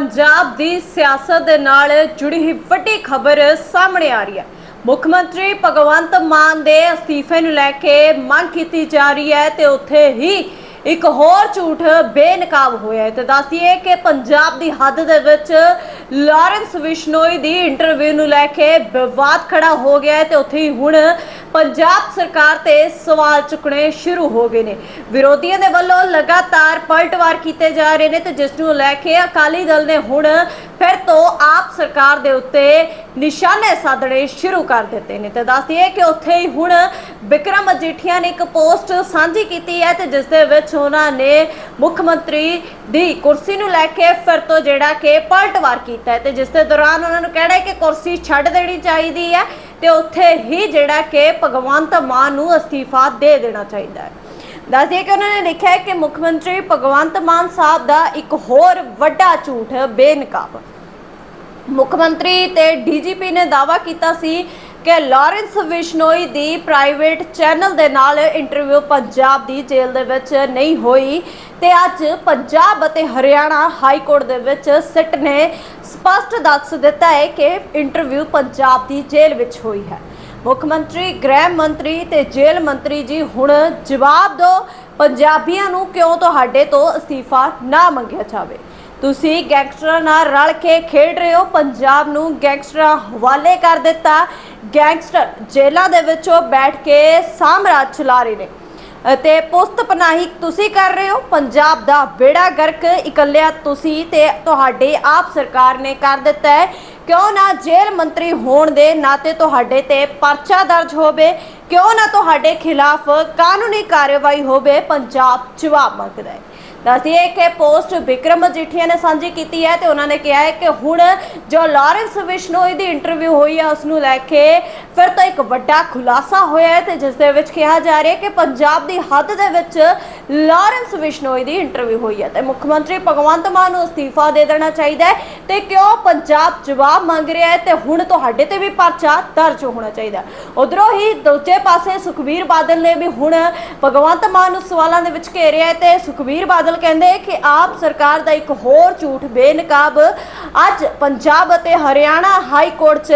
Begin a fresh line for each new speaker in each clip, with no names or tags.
ਪੰਜਾਬ ਦੀ ਸਿਆਸਤ ਦੇ ਨਾਲ ਜੁੜੀ ਹੀ ਵੱਡੀ ਖਬਰ ਸਾਹਮਣੇ ਆ ਰਹੀ ਹੈ। ਮੁੱਖ ਮੰਤਰੀ ਭਗਵੰਤ ਮਾਨ ਦੇ ਅਸਤੀਫੇ ਨੂੰ ਲੈ ਕੇ ਮੰਗ ਕੀਤੀ ਜਾ ਰਹੀ ਹੈ ਤੇ ਉੱਥੇ ਹੀ ਇੱਕ ਹੋਰ ਝੂਠ ਬੇਨਕਾਬ ਹੋਇਆ ਹੈ। ਤੇ ਦੱਸਦੀਏ ਕਿ ਪੰਜਾਬ ਦੀ ਹੱਦ ਦੇ ਵਿੱਚ ਲਾਰੈਂਸ ਵਿਸ਼ਨੋਈ ਦੀ ਇੰਟਰਵਿਊ ਨੂੰ ਲੈ ਕੇ ਵਿਵਾਦ ਖੜਾ ਹੋ ਗਿਆ ਹੈ ਤੇ ਉੱਥੇ ਹੀ ਹੁਣ ਪੰਜਾਬ ਸਰਕਾਰ ਤੇ ਸਵਾਲ ਚੁੱਕਣੇ ਸ਼ੁਰੂ ਹੋ ਗਏ ਨੇ। ਵਿਰੋਧੀਆਂ ਦੇ ਵੱਲੋਂ ਲਗਾਤਾਰ ਪਲਟਵਾਰ ਕੀਤੇ ਜਾ ਰਹੇ ਨੇ ਤੇ ਜਿਸ ਨੂੰ ਲੈ ਕੇ ਅਕਾਲੀ ਦਲ ਨੇ ਹੁਣ ਫਿਰ ਤੋਂ ਆਪ ਸਰਕਾਰ ਦੇ ਉੱਤੇ ਨਿਸ਼ਾਨੇ ਸਾਧਣੇ ਸ਼ੁਰੂ ਕਰ ਦਿੱਤੇ ਨੇ। ਤੇ ਦੱਸਦੀਏ ਕਿ ਉੱਥੇ ਹੀ ਹੁਣ ਵਿਕਰਮ ਅਜੀਠੀਆ ਨੇ ਇੱਕ ਪੋਸਟ ਸਾਂਝੀ ਕੀਤੀ ਹੈ ਤੇ ਜਿਸ ਦੇ ਵਿੱਚ ਉਹਨਾਂ ਨੇ ਮੁੱਖ ਮੰਤਰੀ ਦੀ ਕੁਰਸੀ ਨੂੰ ਲੈ ਕੇ ਫਿਰ ਤੋਂ ਜਿਹੜਾ ਕਿ ਪਲਟਵਾਰ ਕੀਤਾ ਹੈ ਤੇ ਜਿਸ ਦੇ ਦੌਰਾਨ ਉਹਨਾਂ ਨੂੰ ਕਹਿਣਾ ਹੈ ਕਿ ਕੁਰਸੀ ਛੱਡ ਦੇਣੀ ਚਾਹੀਦੀ ਹੈ। ਤੇ ਉੱਥੇ ਹੀ ਜਿਹੜਾ ਕਿ ਭਗਵੰਤ ਮਾਨ ਨੂੰ ਅਸਤੀਫਾ ਦੇ ਦੇਣਾ ਚਾਹੀਦਾ ਹੈ। ਦੱਸਦੀਏ ਕਿ ਉਹਨਾਂ ਨੇ ਲਿਖਿਆ ਕਿ ਮੁੱਖ ਮੰਤਰੀ ਭਗਵੰਤ ਮਾਨ ਸਾਹਿਬ ਦਾ ਇੱਕ ਹੋਰ ਵੱਡਾ ਝੂਠ ਬੇਨਕਾਬ। ਮੁੱਖ ਮੰਤਰੀ ਤੇ ਡੀਜੀਪੀ ਨੇ ਦਾਅਵਾ ਕੀਤਾ ਸੀ ਕਿ ਲਾਰੈਂਸ ਵਿਸ਼ਨੋਈ ਦੀ ਪ੍ਰਾਈਵੇਟ ਚੈਨਲ ਦੇ ਨਾਲ ਇੰਟਰਵਿਊ ਪੰਜਾਬ ਦੀ ਜੇਲ੍ਹ ਦੇ ਵਿੱਚ ਨਹੀਂ ਹੋਈ ਤੇ ਅੱਜ ਪੰਜਾਬ ਅਤੇ ਹਰਿਆਣਾ ਹਾਈ ਕੋਰਟ ਦੇ ਵਿੱਚ ਸਿੱਟ ਨੇ ਸਪਸ਼ਟ ਦੱਸ ਦਿੱਤਾ ਹੈ ਕਿ ਇੰਟਰਵਿਊ ਪੰਜਾਬ ਦੀ ਜੇਲ੍ਹ ਵਿੱਚ ਹੋਈ ਹੈ। ਮੁੱਖ ਮੰਤਰੀ, ਗ੍ਰਹਿ ਮੰਤਰੀ ਤੇ ਜੇਲ੍ਹ ਮੰਤਰੀ ਜੀ ਹੁਣ ਜਵਾਬ ਦਿਓ, ਪੰਜਾਬੀਆਂ ਨੂੰ ਕਿਉਂ ਤੁਹਾਡੇ ਤੋਂ ਅਸਤੀਫਾ ਨਾ ਮੰਗਿਆ ਜਾਵੇ? ਤੁਸੀਂ ਗੈਂਗਸਟਰਾਂ ਨਾਲ ਰਲ ਕੇ ਖੇਡ ਰਹੇ ਹੋ। ਪੰਜਾਬ ਨੂੰ ਗੈਂਗਸਟਰਾਂ ਹਵਾਲੇ ਕਰ ਦਿੱਤਾ। ਗੈਂਗਸਟਰ ਜੇਲ੍ਹਾਂ ਦੇ ਵਿੱਚੋਂ ਬੈਠ ਕੇ ਸਾਮਰਾਜ ਚਲਾ ਰਹੇ ਨੇ। ਅਤੇ ਪੁਸਤ ਪਨਾਹੀ ਤੁਸੀਂ ਕਰ ਰਹੇ ਹੋ। ਪੰਜਾਬ ਦਾ ਬੇੜਾ ਗਰਕ ਇਕੱਲਿਆ ਤੁਸੀਂ ਤੇ ਤੁਹਾਡੇ ਆਪ ਸਰਕਾਰ ਨੇ ਕਰ ਦਿੱਤਾ ਹੈ। ਕਿਉਂ ਨਾ ਜੇਲ੍ਹ ਮੰਤਰੀ ਹੋਣ ਦੇ ਨਾਤੇ ਤੁਹਾਡੇ ਤੇ ਪਰਚਾ ਦਰਜ ਹੋਵੇ। ਕਿਉਂ ਨਾ ਤੁਹਾਡੇ ਖਿਲਾਫ ਕਾਨੂੰਨੀ ਕਾਰਵਾਈ ਹੋਵੇ। ਪੰਜਾਬ ਜਵਾਬ ਮੰਗਦਾ ਹੈ। ਦੱਸਦੀਏ ਕਿ ਪੋਸਟ ਵਿਕਰਮ ਮਜੀਠੀਆ ਨੇ ਸਾਂਝੀ ਕੀਤੀ ਹੈ ਤੇ ਉਹਨਾਂ ਨੇ ਕਿਹਾ ਹੈ ਕਿ ਹੁਣ ਜੋ ਲਾਰੈਂਸ ਵਿਸ਼ਨੋਈ ਦੀ ਇੰਟਰਵਿਊ ਹੋਈ ਹੈ ਉਸ ਨੂੰ ਲੈ ਕੇ ਫਿਰ ਤਾਂ ਇੱਕ ਵੱਡਾ ਖੁਲਾਸਾ ਹੋਇਆ ਹੈ ਤੇ ਜਿਸ ਦੇ ਵਿੱਚ ਕਿਹਾ ਜਾ ਰਿਹਾ ਹੈ ਕਿ ਪੰਜਾਬ ਦੀ ਹੱਦ ਦੇ ਵਿੱਚ ਲਾਰੈਂਸ ਵਿਸ਼ਨੋਈ ਦੀ ਇੰਟਰਵਿਊ ਹੋਈ ਹੈ ਤੇ ਮੁੱਖ ਮੰਤਰੀ ਭਗਵੰਤ ਮਾਨ ਨੂੰ ਅਸਤੀਫਾ ਦੇ ਦੇਣਾ ਚਾਹੀਦਾ ਹੈ ਤੇ ਕਿਉਂ ਪੰਜਾਬ ਜਵਾਬ ਮੰਗ ਰਿਹਾ ਹੈ ਤੇ ਹੁਣ ਤੁਹਾਡੇ ਤੇ ਵੀ ਪਰਚਾ ਦਰਜ ਹੋਣਾ ਚਾਹੀਦਾ ਉਧਰੋਂ ਹੀ ਦੂਜੇ ਪਾਸੇ ਸੁਖਬੀਰ ਬਾਦਲ ਨੇ ਵੀ ਹੁਣ ਭਗਵੰਤ ਮਾਨ ਨੂੰ ਸਵਾਲਾਂ ਦੇ ਵਿੱਚ ਘੇਰਿਆ ਹੈ ਤੇ ਸੁਖਬੀਰ ਬਾਦਲ ਕਹਿੰਦੇ ਕਿ ਆਪ ਸਰਕਾਰ ਦਾ ਇੱਕ ਹੋਰ ਝੂਠ ਬੇਨਕਾਬ ਅੱਜ ਪੰਜਾਬ ਅਤੇ ਹਰਿਆਣਾ ਹਾਈ ਕੋਰਟ 'ਚ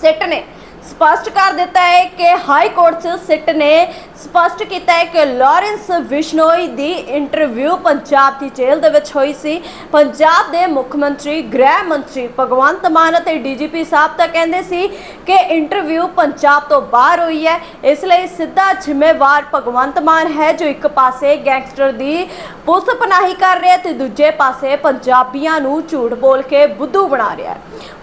ਸਿੱਟ ਨੇ। ਸਪਸ਼ਟ ਕਰ ਦਿੱਤਾ ਹੈ ਕਿ ਹਾਈ ਕੋਰਟ 'ਚ ਸਿੱਟ ਨੇ ਸਪਸ਼ਟ ਕੀਤਾ ਹੈ ਕਿ ਲਾਰੈਂਸ ਵਿਸ਼ਨੋਈ ਦੀ ਇੰਟਰਵਿਊ ਪੰਜਾਬ ਦੀ ਜੇਲ੍ਹ ਦੇ ਵਿੱਚ ਹੋਈ ਸੀ। ਪੰਜਾਬ ਦੇ ਮੁੱਖ ਮੰਤਰੀ, ਗ੍ਰਹਿ ਮੰਤਰੀ ਭਗਵੰਤ ਮਾਨ ਅਤੇ ਡੀਜੀਪੀ ਸਾਹਿਬ ਤਾਂ ਕਹਿੰਦੇ ਸੀ ਕਿ ਇੰਟਰਵਿਊ ਪੰਜਾਬ ਤੋਂ ਬਾਹਰ ਹੋਈ ਹੈ। ਇਸ ਲਈ ਸਿੱਧਾ ਜ਼ਿੰਮੇਵਾਰ ਭਗਵੰਤ ਮਾਨ ਹੈ ਜੋ ਇੱਕ ਪਾਸੇ ਗੈਂਗਸਟਰ ਦੀ ਪੁਲਿਸ ਪਨਾਹੀ ਕਰ ਰਿਹਾ ਤੇ ਦੂਜੇ ਪਾਸੇ ਪੰਜਾਬੀਆਂ ਨੂੰ ਝੂਠ ਬੋਲ ਕੇ ਬੁੱਧੂ ਬਣਾ ਰਿਹਾ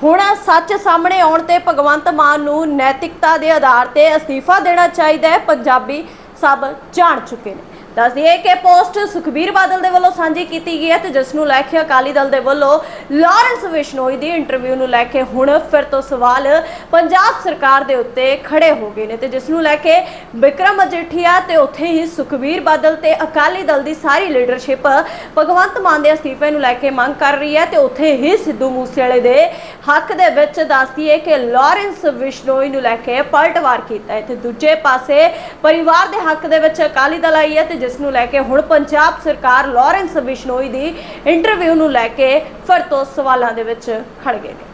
ਹੁਣ ਸੱਚ ਸਾਹਮਣੇ ਆਉਣ ਤੇ ਭਗਵੰਤ ਮਾਨ ਨੂੰ ਨੈਤਿਕਤਾ ਦੇ ਆਧਾਰ ਤੇ ਅਸਤੀਫਾ ਦੇਣਾ ਚਾਹੀਦਾ ਹੈ। ਪੰਜਾਬੀ ਸਭ ਜਾਣ ਚੁੱਕੇ ਨੇ। ਦੱਸ ਦਈਏ ਕਿ ਪੋਸਟ ਸੁਖਬੀਰ ਬਾਦਲ ਦੇ ਵੱਲੋਂ ਸਾਂਝੀ ਕੀਤੀ ਗਈ ਹੈ ਤੇ ਜਿਸ ਨੂੰ ਲੈ ਕੇ ਅਕਾਲੀ ਦਲ ਦੇ ਵੱਲੋਂ ਲਾਰੈਂਸ ਵਿਸ਼ਨੋਈ ਦੀ ਇੰਟਰਵਿਊ ਨੂੰ ਲੈ ਕੇ ਹੁਣ ਫਿਰ ਤੋਂ ਸਵਾਲ ਪੰਜਾਬ ਸਰਕਾਰ ਦੇ ਉੱਤੇ ਖੜੇ ਹੋ ਗਏ ਨੇ ਤੇ ਜਿਸ ਨੂੰ ਲੈ ਕੇ ਵਿਕਰਮ ਮਜੀਠੀਆ ਤੇ ਉੱਥੇ ਹੀ ਸੁਖਬੀਰ ਬਾਦਲ ਤੇ ਅਕਾਲੀ ਦਲ ਦੀ ਸਾਰੀ ਲੀਡਰਸ਼ਿਪ ਭਗਵੰਤ ਮਾਨ ਦੇ ਅਸਤੀਫੇ ਨੂੰ ਲੈ ਕੇ ਮੰਗ ਕਰ ਰਹੀ ਹੈ ਤੇ ਉੱਥੇ ਹੀ ਸਿੱਧੂ ਮੂਸੇਵਾਲੇ ਦੇ ਹੱਕ ਦੇ ਵਿੱਚ ਦੱਸਦੀ ਹੈ ਕਿ ਲਾਰੈਂਸ ਵਿਸ਼ਨੋਈ ਨੂੰ ਲੈ ਕੇ ਪਲਟਵਾਰ ਕੀਤਾ ਹੈ ਤੇ ਦੂਜੇ ਪਾਸੇ ਪਰਿਵਾਰ ਦੇ ਹੱਕ ਦੇ ਵਿੱਚ ਅਕਾਲੀ ਦਲ ਆਈ ਹੈ ਤੇ ਜਿਸ ਨੂੰ ਲੈ ਕੇ ਹੁਣ ਪੰਜਾਬ ਸਰਕਾਰ ਲਾਰੈਂਸ ਬਿਸ਼ਨੋਈ ਦੀ ਇੰਟਰਵਿਊ ਨੂੰ ਲੈ ਕੇ ਫਿਰ ਤੋਂ ਸਵਾਲਾਂ ਦੇ ਵਿੱਚ ਖੜ ਗਏ ਨੇ।